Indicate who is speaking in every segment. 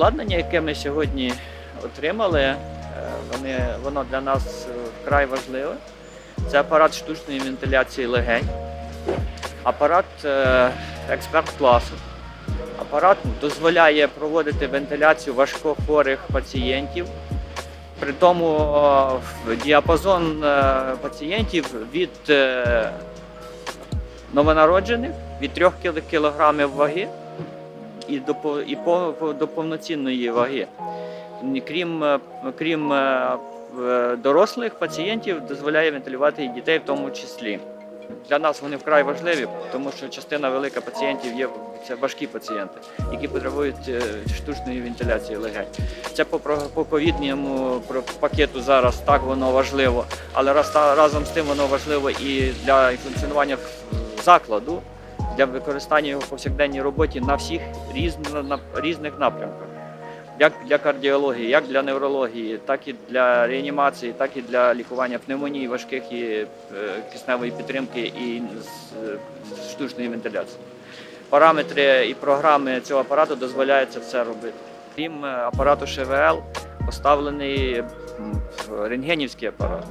Speaker 1: Обладнання, яке ми сьогодні отримали, е, вони, воно для нас е, вкрай важливе. Це апарат штучної вентиляції легень, апарат е, експерт класу. Апарат дозволяє проводити вентиляцію важкохворих пацієнтів. При тому діапазон пацієнтів від новонароджених від 3 кг ваги і до, і по, до повноцінної ваги. Крім, е, крім е, дорослих пацієнтів, дозволяє вентилювати і дітей в тому числі. Для нас вони вкрай важливі, тому що частина велика пацієнтів є це важкі пацієнти, які потребують е, штучної вентиляції легень. Це по, по ковідному пакету зараз так воно важливо, але раз, разом з тим воно важливо і для функціонування закладу, для використання його в повсякденній роботі на всіх різних напрямках. Як для кардіології, як для неврології, так і для реанімації, так і для лікування пневмонії, важких і е, кисневої підтримки і е, штучної вентиляції. Параметри і програми цього апарату дозволяють це все робити. Крім е, апарату ШВЛ, поставлений рентгенівський апарат,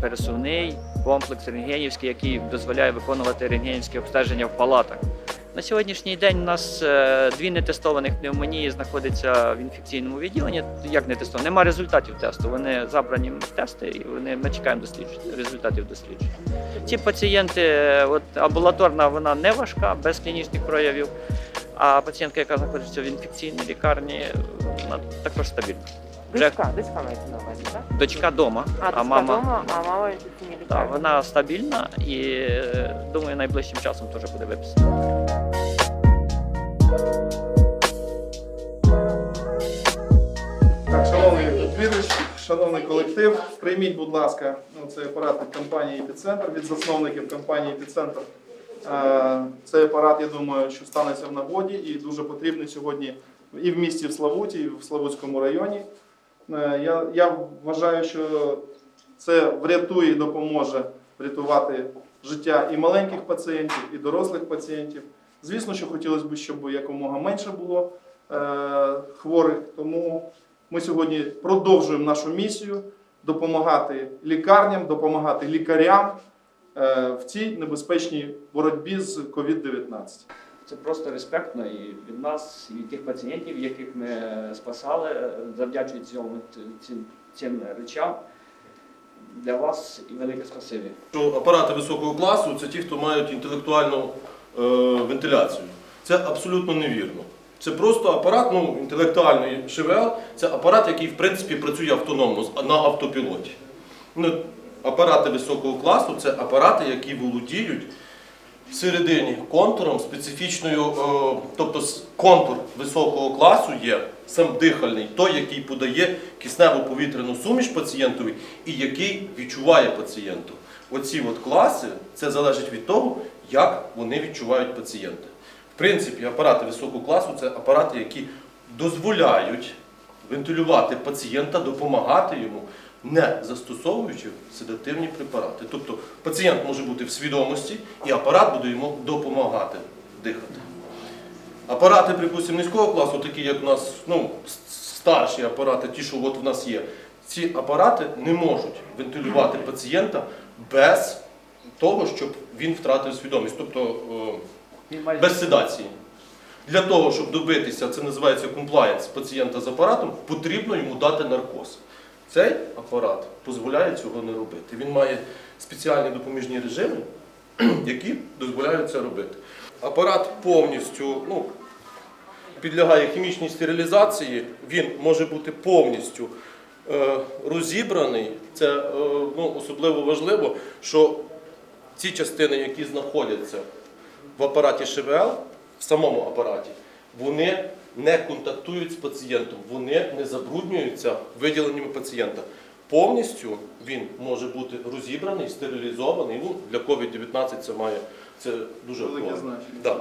Speaker 1: пересувний комплекс рентгенівський, який дозволяє виконувати рентгенівське обстеження в палатах. На сьогоднішній день у нас е, дві нетестованих пневмонії знаходяться в інфекційному відділенні. Як не тестовані? Нема результатів тесту. Вони забрані тести, і вони ми чекаємо досліджень, результатів досліджень. Ці пацієнти, е, от амбулаторна, вона не важка, без клінічних проявів. А пацієнтка, яка знаходиться в інфекційній лікарні, вона також стабільна. Вже
Speaker 2: Дочка, дочка мається на увазі, так?
Speaker 1: дочка вдома,
Speaker 2: А, дочка
Speaker 1: мама
Speaker 2: вдома, а мама
Speaker 1: та,
Speaker 2: лікарні.
Speaker 1: вона стабільна і е, думаю, найближчим часом теж буде виписана.
Speaker 3: Так, шановний відвідувач, шановний колектив, прийміть, будь ласка, ну, цей апарат від компанії «Епіцентр», від засновників компанії «Епіцентр». Е, Цей апарат, я думаю, що станеться в нагоді і дуже потрібний сьогодні і в місті в Славуті, і в Славутському районі. Е, Я, я вважаю, що це врятує і допоможе врятувати життя і маленьких пацієнтів, і дорослих пацієнтів. Звісно, що хотілося б, щоб якомога менше було е, хворих, тому ми сьогодні продовжуємо нашу місію допомагати лікарням, допомагати лікарям е, в цій небезпечній боротьбі з COVID-19.
Speaker 1: Це просто респектно і від нас, і тих пацієнтів, яких ми спасали, е, завдячують цим, цим речам. Для вас і велике спасибі.
Speaker 4: що апарати високого класу це ті, хто мають інтелектуальну е, вентиляцію. Це абсолютно невірно. Це просто апарат, ну, інтелектуальний ШВЛ, це апарат, який в принципі працює автономно на автопілоті. Ну, апарати високого класу це апарати, які володіють всередині контуром специфічною, е, тобто контур високого класу є сам дихальний, той, який подає кисневу повітряну суміш пацієнтові і який відчуває пацієнту. Оці от класи це залежить від того, як вони відчувають пацієнта. В принципі, апарати високого класу це апарати, які дозволяють вентилювати пацієнта, допомагати йому, не застосовуючи седативні препарати. Тобто пацієнт може бути в свідомості, і апарат буде йому допомагати дихати. Апарати, припустимо, низького класу, такі як у нас ну, старші апарати, ті, що от в нас є, ці апарати не можуть вентилювати пацієнта без того, щоб він втратив свідомість, тобто е, без седації. Для того, щоб добитися, це називається комплаєнс пацієнта з апаратом, потрібно йому дати наркоз. Цей апарат дозволяє цього не робити. Він має спеціальні допоміжні режими, які дозволяють це робити. Апарат повністю ну, підлягає хімічній стерилізації, він може бути повністю е, розібраний. Це е, ну, особливо важливо, що ці частини, які знаходяться в апараті ШВЛ, в самому апараті, вони не контактують з пацієнтом, вони не забруднюються виділеннями пацієнта. Повністю він може бути розібраний, стерилізований. Ну, для COVID-19 це має це дуже
Speaker 3: Велике значення.
Speaker 4: Да.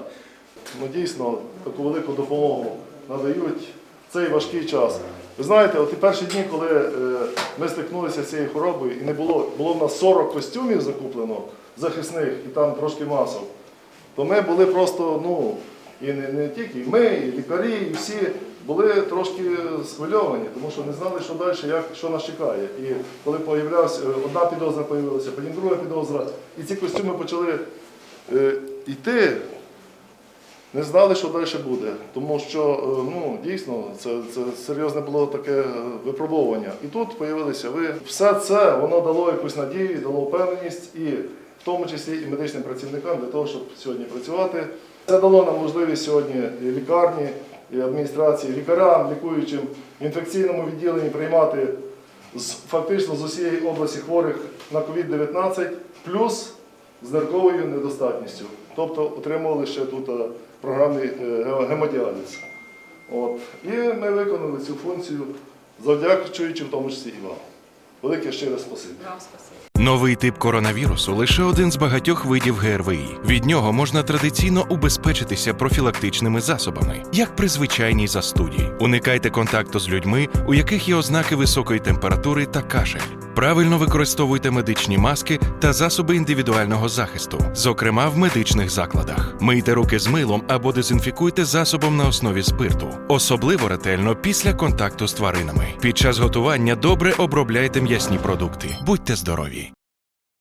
Speaker 5: ну, дійсно таку велику допомогу надають в цей важкий час. Ви знаєте, от ті перші дні, коли е, ми стикнулися з цією хворобою, і не було, було в нас 40 костюмів закуплено захисних, і там трошки масок, то ми були просто, ну, і не, не тільки і ми, і лікарі, і всі були трошки схвильовані, тому що не знали, що далі, як, що нас чекає. І коли появлявся, е, одна підозра появилася, потім друга підозра, і ці костюми почали е, йти, не знали, що далі буде. Тому що е, ну, дійсно це, це серйозне було таке випробовування. І тут з'явилися ви. Все це воно дало якусь надію, дало впевненість, і в тому числі і медичним працівникам для того, щоб сьогодні працювати. Це дало нам можливість сьогодні лікарні, адміністрації, лікарям, лікуючим в інфекційному відділенні приймати фактично з усієї області хворих на COVID-19, плюс з нирковою недостатністю. Тобто отримували ще тут е, програмний е, гемодіаліз. От. І ми виконали цю функцію, завдячуючи в тому числі і вам. Велике щире спасибі.
Speaker 6: Новий тип коронавірусу лише один з багатьох видів ГРВІ. Від нього можна традиційно убезпечитися профілактичними засобами, як при звичайній застуді. Уникайте контакту з людьми, у яких є ознаки високої температури та кашель. Правильно використовуйте медичні маски та засоби індивідуального захисту, зокрема в медичних закладах. Мийте руки з милом або дезінфікуйте засобом на основі спирту, особливо ретельно після контакту з тваринами. Під час готування добре обробляйте м'ясні продукти. Будьте здорові!